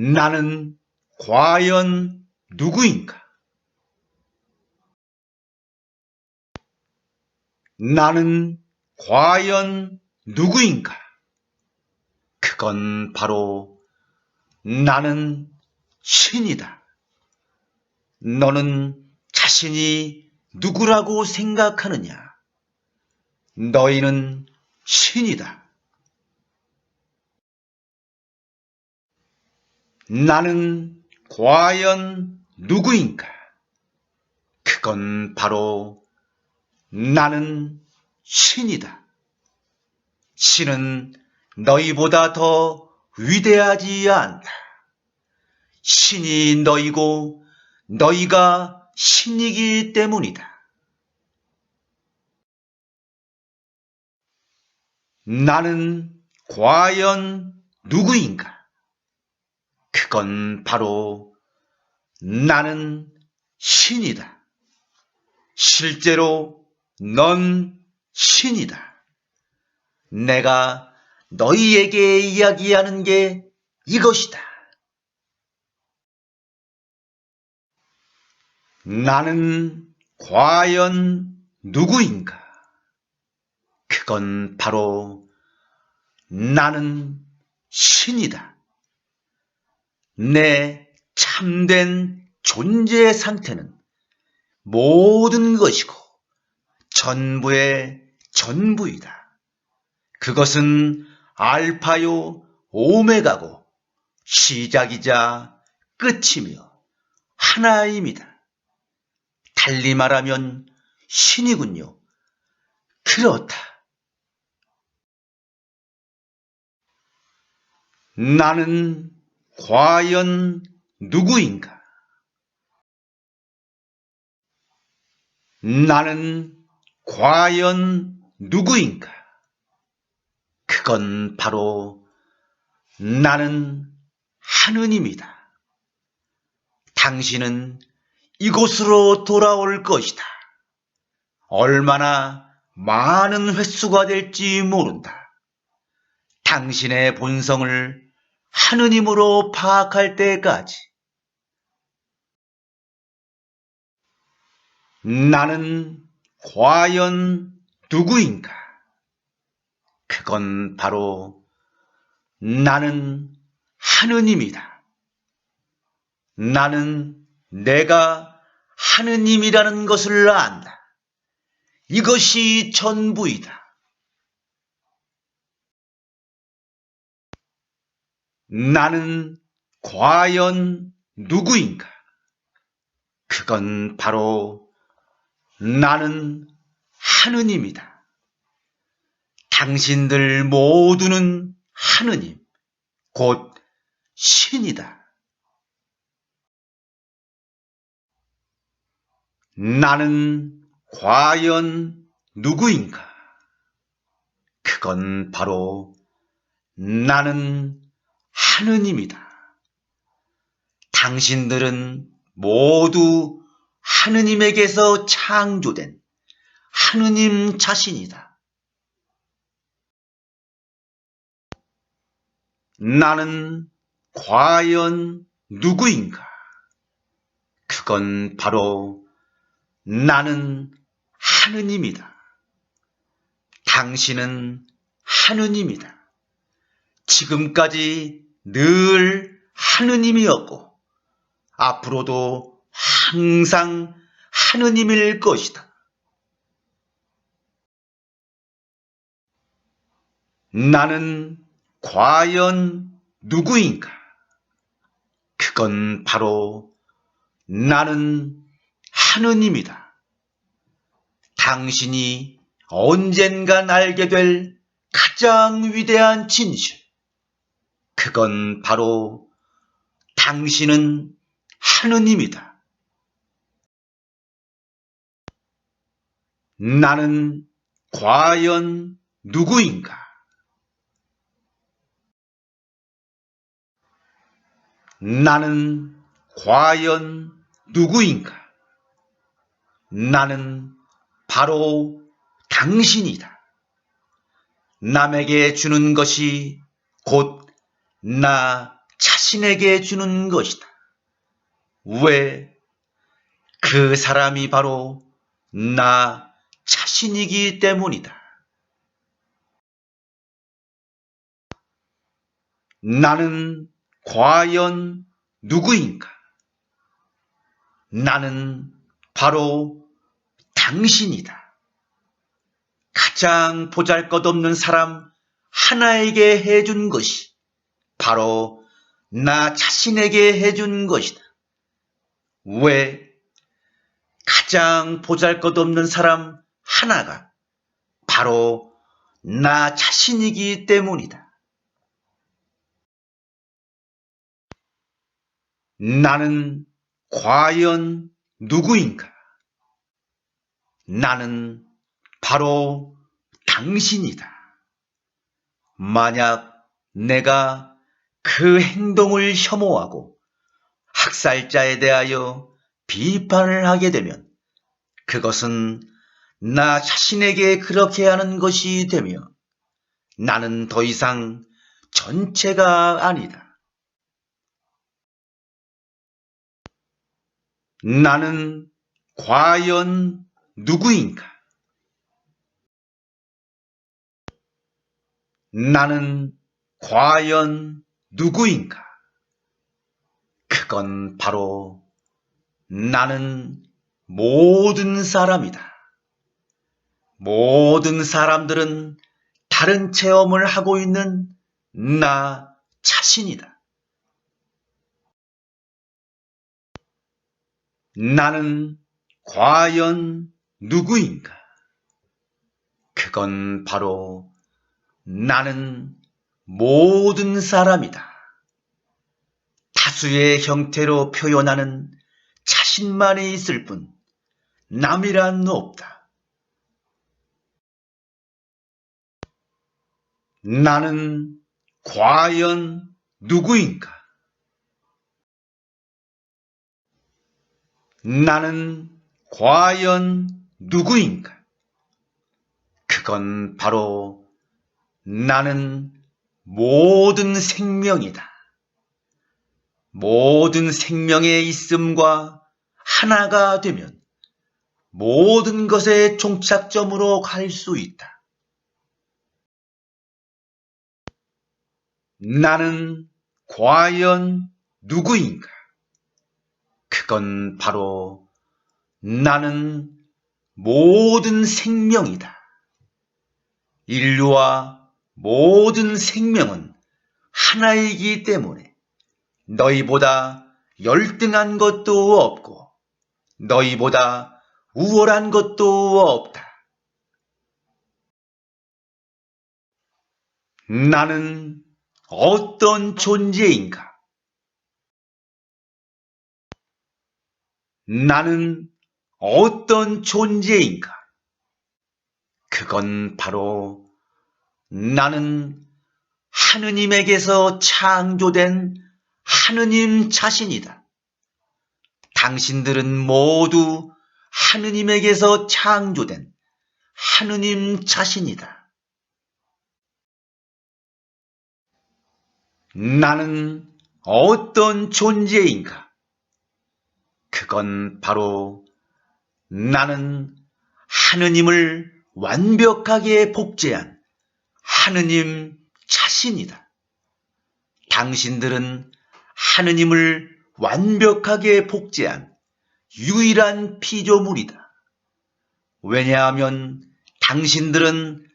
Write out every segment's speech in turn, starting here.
나는 과연 누구인가? 나는 과연 누구인가? 그건 바로 나는 신이다. 너는 자신이 누구라고 생각하느냐? 너희는 신이다. 나는 과연 누구인가? 그건 바로 나는 신이다. 신은 너희보다 더 위대하지 않다. 신이 너희고 너희가 신이기 때문이다. 나는 과연 누구인가? 그건 바로 나는 신이다. 실제로 넌 신이다. 내가 너희에게 이야기하는 게 이것이다. 나는 과연 누구인가? 그건 바로 나는 신이다. 내 참된 존재 상태는 모든 것이고 전부의 전부이다. 그것은 알파요 오메가고 시작이자 끝이며 하나임이다. 달리 말하면 신이군요. 그렇다. 나는 과연 누구인가? 나는 과연 누구인가? 그건 바로 나는 하느님이다. 당신은 이곳으로 돌아올 것이다. 얼마나 많은 횟수가 될지 모른다. 당신의 본성을 하느님으로 파악할 때까지. 나는 과연 누구인가? 그건 바로 나는 하느님이다. 나는 내가 하느님이라는 것을 안다. 이것이 전부이다. 나는 과연 누구인가? 그건 바로 나는 하느님이다. 당신들 모두는 하느님, 곧 신이다. 나는 과연 누구인가? 그건 바로 나는 하느님이다. 당신들은 모두 하느님에게서 창조된 하느님 자신이다. 나는 과연 누구인가? 그건 바로 나는 하느님이다. 당신은 하느님이다. 지금까지 늘 하느님이었고, 앞으로도 항상 하느님일 것이다. 나는 과연 누구인가? 그건 바로 나는 하느님이다. 당신이 언젠간 알게 될 가장 위대한 진실. 그건 바로 당신은 하느님이다. 나는 과연 누구인가? 나는 과연 누구인가? 나는 바로 당신이다. 남에게 주는 것이 곧 나 자신. 자신에게 주는 것이다. 왜? 그 사람이 바로 나 자신이기 때문이다. 나는 과연 누구인가? 나는 바로 당신이다. 가장 보잘 것 없는 사람 하나에게 해준 것이 바로 나 자신에게 해준 것이다. 왜? 가장 보잘 것 없는 사람 하나가 바로 나 자신이기 때문이다. 나는 과연 누구인가? 나는 바로 당신이다. 만약 내가 그 행동을 혐오하고 학살자에 대하여 비판을 하게 되면 그것은 나 자신에게 그렇게 하는 것이 되며 나는 더 이상 전체가 아니다. 나는 과연 누구인가? 나는 과연 누구인가? 그건 바로 나는 모든 사람이다. 모든 사람들은 다른 체험을 하고 있는 나 자신이다. 나는 과연 누구인가? 그건 바로 나는 모든 사람이다. 다수의 형태로 표현하는 자신만이 있을 뿐 남이란 없다. 나는 과연 누구인가? 나는 과연 누구인가? 그건 바로 나는 모든 생명이다. 모든 생명의 있음과 하나가 되면 모든 것의 종착점으로 갈 수 있다. 나는 과연 누구인가? 그건 바로 나는 모든 생명이다. 인류와 모든 생명은 하나이기 때문에 너희보다 열등한 것도 없고 너희보다 우월한 것도 없다. 나는 어떤 존재인가? 나는 어떤 존재인가? 그건 바로 나는 하느님에게서 창조된 하느님 자신이다. 당신들은 모두 하느님에게서 창조된 하느님 자신이다. 나는 어떤 존재인가? 그건 바로 나는 하느님을 완벽하게 복제한 하느님 자신이다. 당신들은 하느님을 완벽하게 복제한 유일한 피조물이다. 왜냐하면 당신들은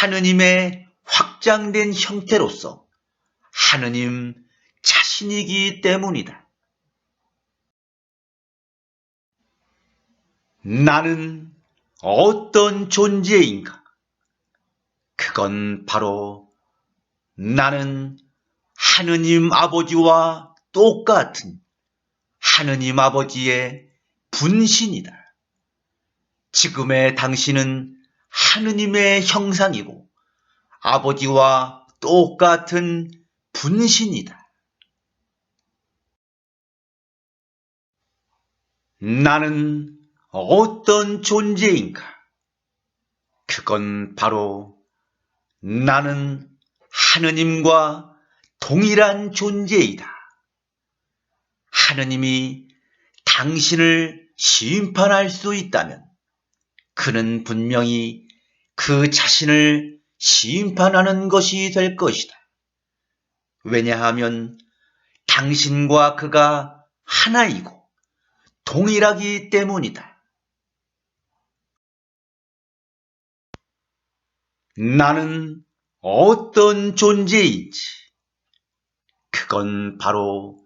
하느님의 확장된 형태로서 하느님 자신이기 때문이다. 나는 어떤 존재인가? 그건 바로 나는 하느님 아버지와 똑같은 하느님 아버지의 분신이다. 지금의 당신은 하느님의 형상이고 아버지와 똑같은 분신이다. 나는 어떤 존재인가? 그건 바로 나는 하느님과 동일한 존재이다. 하느님이 당신을 심판할 수 있다면 그는 분명히 그 자신을 심판하는 것이 될 것이다. 왜냐하면 당신과 그가 하나이고 동일하기 때문이다. 나는 어떤 존재인지 그건 바로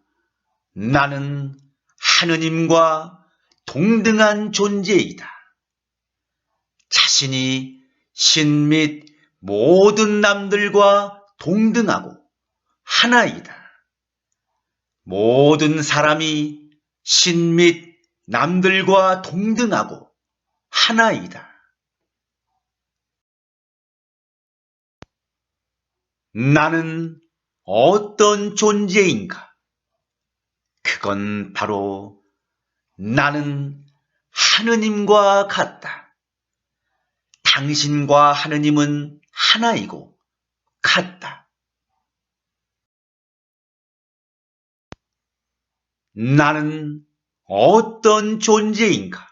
나는 하느님과 동등한 존재이다. 자신이 신 및 모든 남들과 동등하고 하나이다. 모든 사람이 신 및 남들과 동등하고 하나이다. 나는 어떤 존재인가? 그건 바로 나는 하느님과 같다. 당신과 하느님은 하나이고 같다. 나는 어떤 존재인가?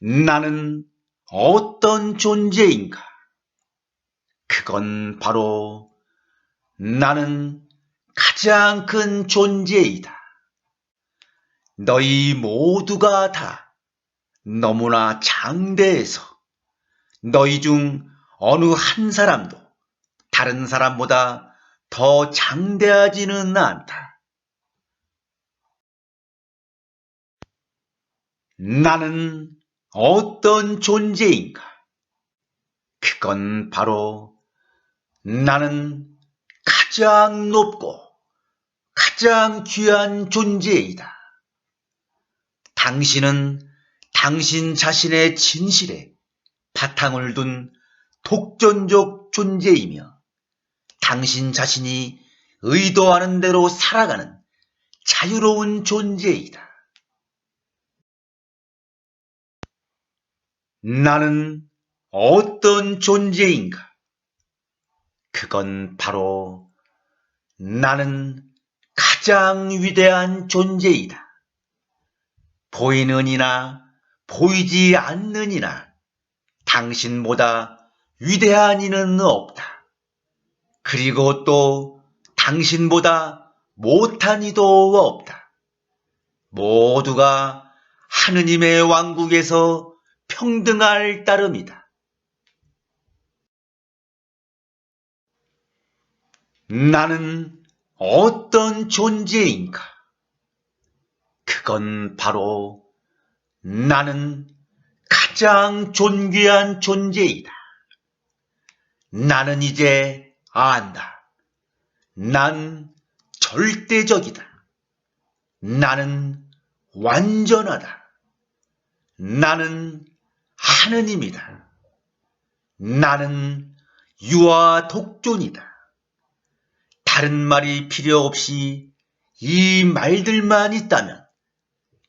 나는 어떤 존재인가? 그건 바로 나는 가장 큰 존재이다. 너희 모두가 다 너무나 장대해서 너희 중 어느 한 사람도 다른 사람보다 더 장대하지는 않다. 나는 어떤 존재인가? 그건 바로 나는 가장 높고 가장 귀한 존재이다. 당신은 당신 자신의 진실에 바탕을 둔 독전적 존재이며 당신 자신이 의도하는 대로 살아가는 자유로운 존재이다. 나는 어떤 존재인가? 그건 바로 나는 가장 위대한 존재이다. 보이는 이나 보이지 않는 이나 당신보다 위대한 이는 없다. 그리고 또 당신보다 못한 이도 없다. 모두가 하느님의 왕국에서 평등할 따름이다. 나는 어떤 존재인가? 그건 바로 나는 가장 존귀한 존재이다. 나는 이제 안다. 난 절대적이다. 나는 완전하다. 나는 하느님이다. 나는 유아 독존이다. 다른 말이 필요 없이 이 말들만 있다면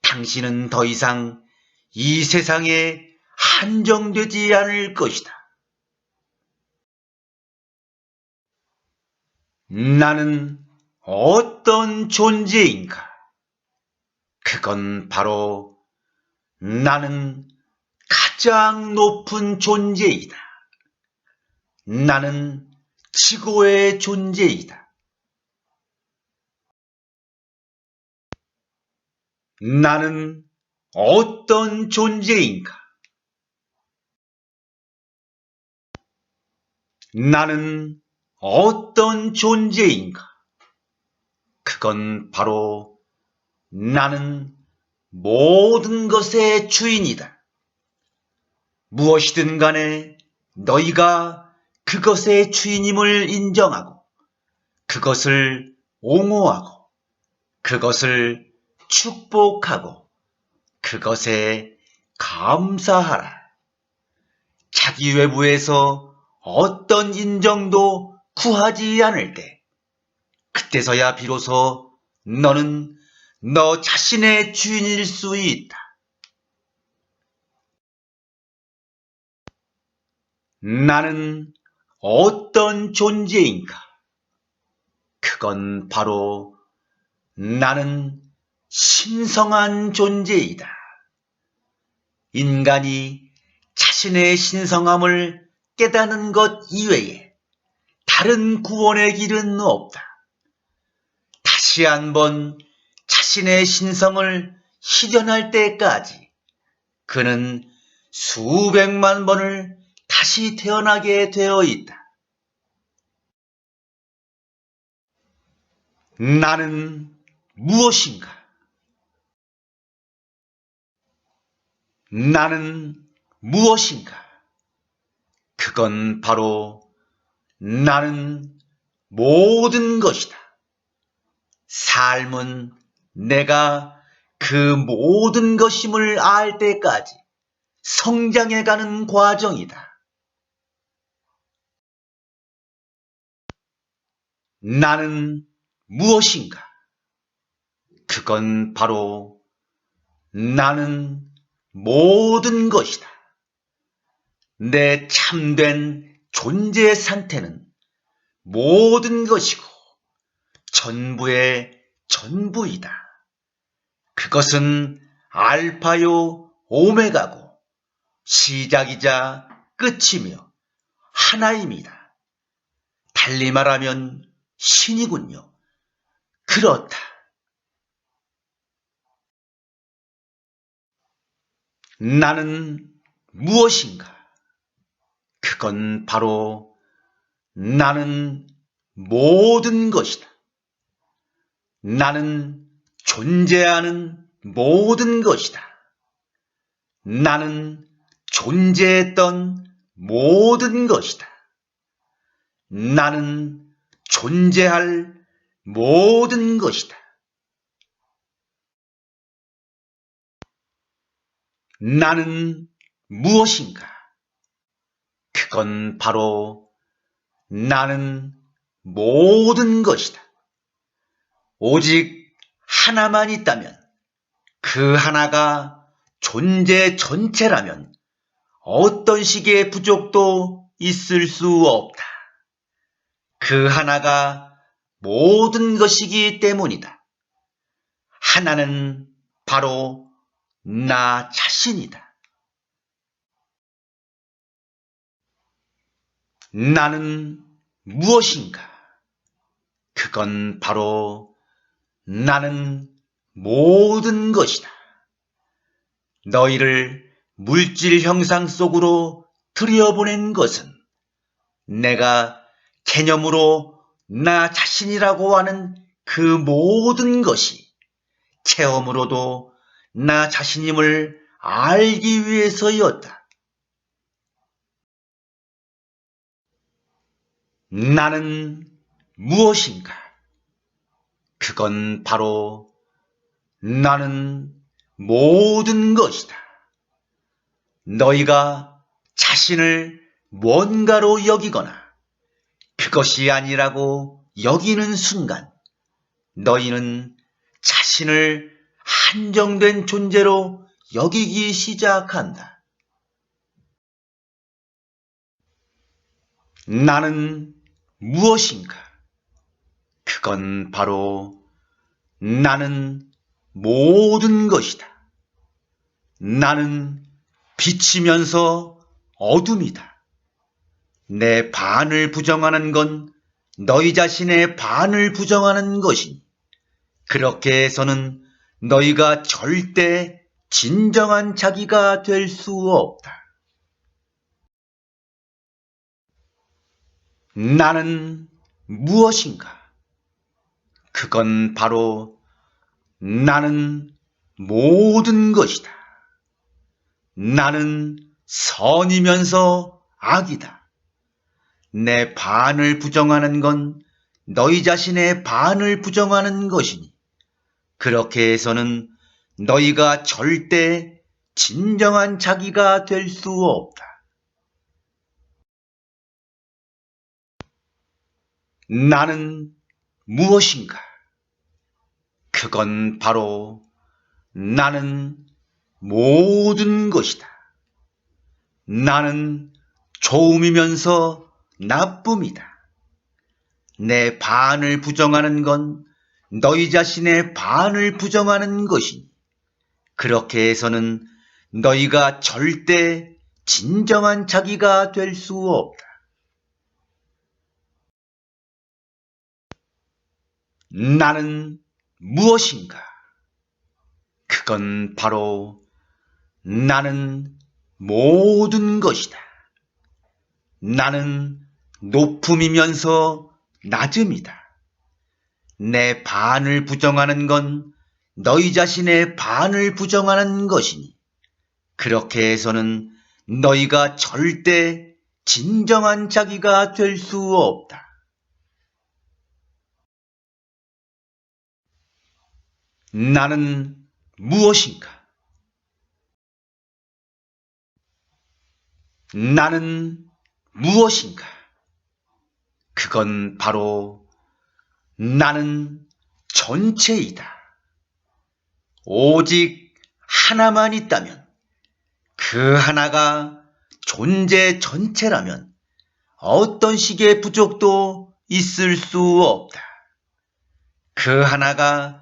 당신은 더 이상 이 세상에 한정되지 않을 것이다. 나는 어떤 존재인가? 그건 바로 나는 가장 높은 존재이다. 나는 지고의 존재이다. 나는 어떤 존재인가? 나는 어떤 존재인가? 그건 바로 나는 모든 것의 주인이다. 무엇이든 간에 너희가 그것의 주인임을 인정하고 그것을 옹호하고 그것을 축복하고 그것에 감사하라. 자기 외부에서 어떤 인정도 구하지 않을 때 그때서야 비로소 너는 너 자신의 주인일 수 있다. 나는 어떤 존재인가? 그건 바로 나는 신성한 존재이다. 인간이 자신의 신성함을 깨닫는 것 이외에 다른 구원의 길은 없다. 다시 한번 자신의 신성을 실현할 때까지 그는 수백만 번을 다시 태어나게 되어 있다. 나는 무엇인가? 나는 무엇인가? 그건 바로 나는 모든 것이다. 삶은 내가 그 모든 것임을 알 때까지 성장해가는 과정이다. 나는 무엇인가? 그건 바로 나는 모든 것이다. 내 참된 존재 상태는 모든 것이고 전부의 전부이다. 그것은 알파요 오메가고 시작이자 끝이며 하나입니다. 달리 말하면 신이군요. 그렇다. 나는 무엇인가? 그건 바로 나는 모든 것이다. 나는 존재하는 모든 것이다. 나는 존재했던 모든 것이다. 나는 존재할 모든 것이다. 나는 무엇인가? 그건 바로 나는 모든 것이다. 오직 하나만 있다면 그 하나가 존재 전체라면 어떤 식의 부족도 있을 수 없다. 그 하나가 모든 것이기 때문이다. 하나는 바로 나 자신이다. 나는 무엇인가? 그건 바로 나는 모든 것이다. 너희를 물질 형상 속으로 들여보낸 것은 내가 개념으로 나 자신이라고 하는 그 모든 것이 체험으로도 나 자신임을 알기 위해서였다. 나는 무엇인가? 그건 바로 나는 모든 것이다. 너희가 자신을 뭔가로 여기거나 그것이 아니라고 여기는 순간 너희는 자신을 한정된 존재로 여기기 시작한다. 나는 무엇인가? 그건 바로 나는 모든 것이다. 나는 빛이면서 어둠이다. 내 반을 부정하는 건 너희 자신의 반을 부정하는 것이니 그렇게 해서는 너희가 절대 진정한 자기가 될 수 없다. 나는 무엇인가? 그건 바로 나는 모든 것이다. 나는 선이면서 악이다. 내 반을 부정하는 건 너희 자신의 반을 부정하는 것이니 그렇게 해서는 너희가 절대 진정한 자기가 될 수 없다. 나는 무엇인가? 그건 바로 나는 모든 것이다. 나는 좋음이면서 나쁨이다. 내 반을 부정하는 건 너희 자신의 반을 부정하는 것이니 그렇게 해서는 너희가 절대 진정한 자기가 될 수 없다. 나는 무엇인가? 그건 바로 나는 모든 것이다. 나는 높음이면서 낮음이다. 내 반을 부정하는 건 너희 자신의 반을 부정하는 것이니 그렇게 해서는 너희가 절대 진정한 자기가 될 수 없다. 나는 무엇인가? 나는 무엇인가? 그건 바로 나는 전체이다. 오직 하나만 있다면 그 하나가 존재 전체라면 어떤 식의 부족도 있을 수 없다. 그 하나가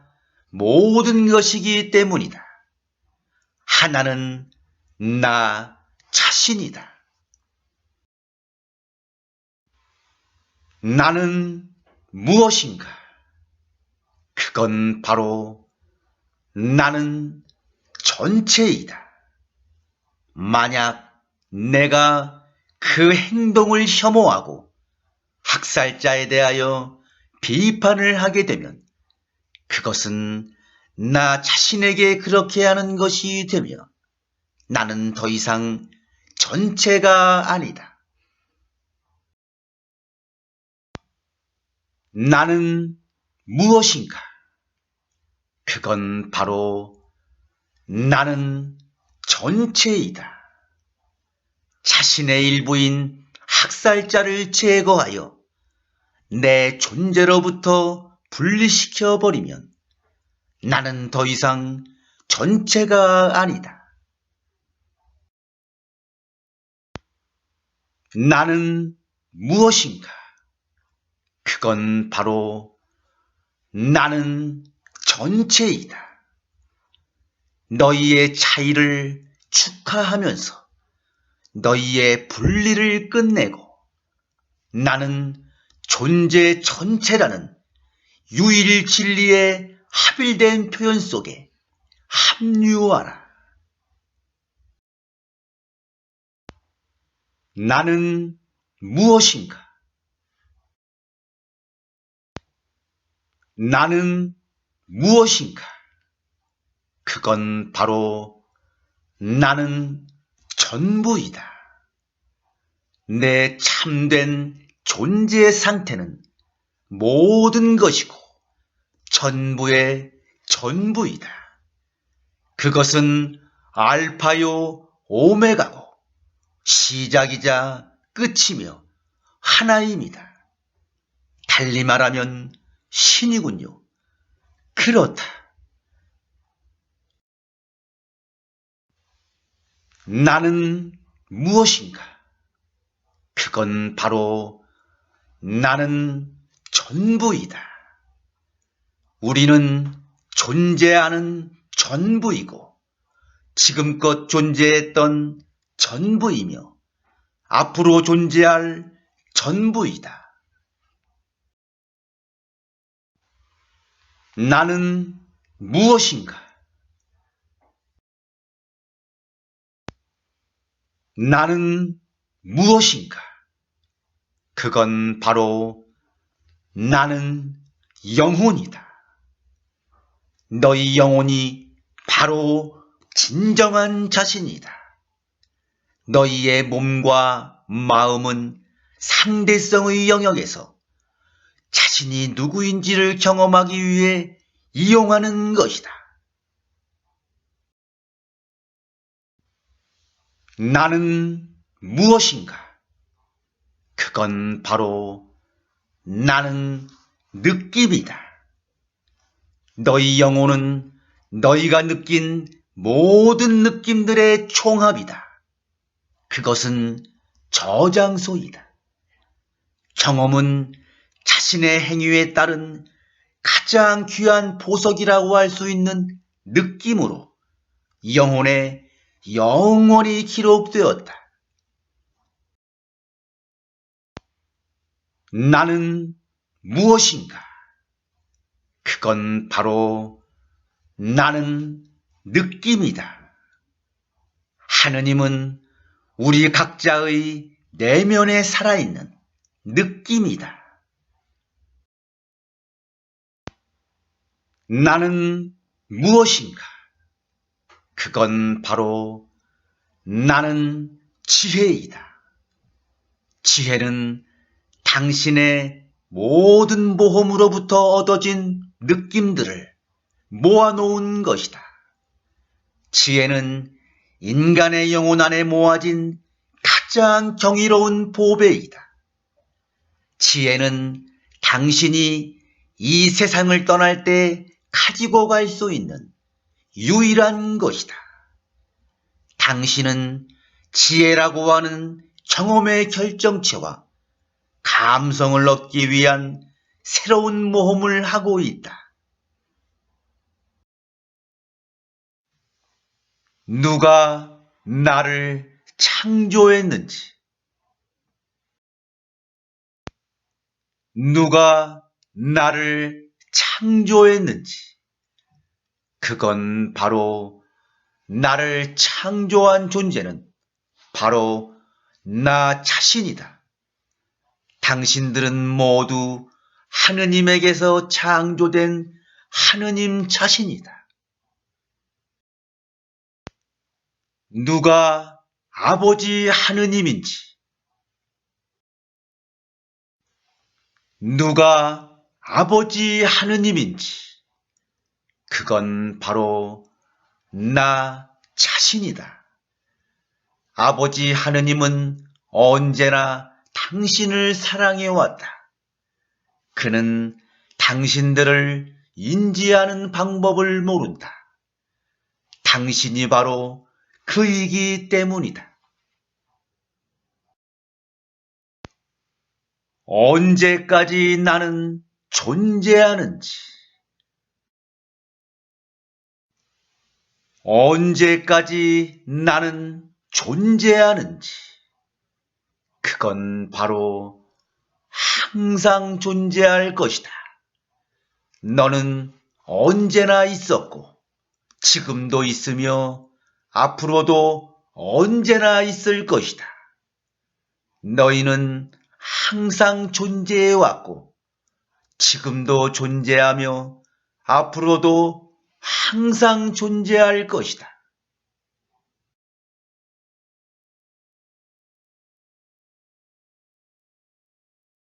모든 것이기 때문이다. 하나는 나 자신이다. 나는 무엇인가? 그건 바로 나는 전체이다. 만약 내가 그 행동을 혐오하고 학살자에 대하여 비판을 하게 되면 그것은 나 자신에게 그렇게 하는 것이 되며 나는 더 이상 전체가 아니다. 나는 무엇인가? 그건 바로 나는 전체이다. 자신의 일부인 학살자를 제거하여 내 존재로부터 분리시켜 버리면 나는 더 이상 전체가 아니다. 나는 무엇인가? 그건 바로 나는 전체이다. 너희의 차이를 축하하면서 너희의 분리를 끝내고 나는 존재 전체라는 유일 진리의 합일된 표현 속에 합류하라. 나는 무엇인가? 나는 무엇인가? 그건 바로 나는 전부이다. 내 참된 존재의 상태는 모든 것이고 전부의 전부이다. 그것은 알파요 오메가고 시작이자 끝이며 하나입니다. 달리 말하면 신이군요. 그렇다. 나는 무엇인가? 그건 바로 나는 전부이다. 우리는 존재하는 전부이고 지금껏 존재했던 전부이며 앞으로 존재할 전부이다. 나는 무엇인가? 나는 무엇인가? 그건 바로 나는 영혼이다. 너희 영혼이 바로 진정한 자신이다. 너희의 몸과 마음은 상대성의 영역에서 자 신이 누구인지를 경험하기 위해 이용하는 것이다. 나는 무엇인가? 그건 바로 나는 느낌이다. 너희 영혼은 너희가 느낀 모든 느낌들의 총합이다. 그것은 저장소이다. 경험은 자신의 행위에 따른 가장 귀한 보석이라고 할 수 있는 느낌으로 영혼에 영원히 기록되었다. 나는 무엇인가? 그건 바로 나는 느낌이다. 하느님은 우리 각자의 내면에 살아있는 느낌이다. 나는 무엇인가? 그건 바로 나는 지혜이다. 지혜는 당신의 모든 모험으로부터 얻어진 느낌들을 모아놓은 것이다. 지혜는 인간의 영혼 안에 모아진 가장 경이로운 보배이다. 지혜는 당신이 이 세상을 떠날 때 가지고 갈 수 있는 유일한 것이다. 당신은 지혜라고 하는 경험의 결정체와 감성을 얻기 위한 새로운 모험을 하고 있다. 누가 나를 창조했는지, 누가 나를 창조했는지, 그건 바로 나를 창조한 존재는 바로 나 자신이다. 당신들은 모두 하느님에게서 창조된 하느님 자신이다. 누가 아버지 하느님인지, 누가 아버지 하느님인지, 그건 바로 나 자신이다. 아버지 하느님은 언제나 당신을 사랑해왔다. 그는 당신들을 인지하는 방법을 모른다. 당신이 바로 그이기 때문이다. 언제까지 나는 존재하는지, 언제까지 나는 존재하는지, 그건 바로 항상 존재할 것이다. 너는 언제나 있었고, 지금도 있으며, 앞으로도 언제나 있을 것이다. 너희는 항상 존재해왔고, 지금도 존재하며, 앞으로도 항상 존재할 것이다.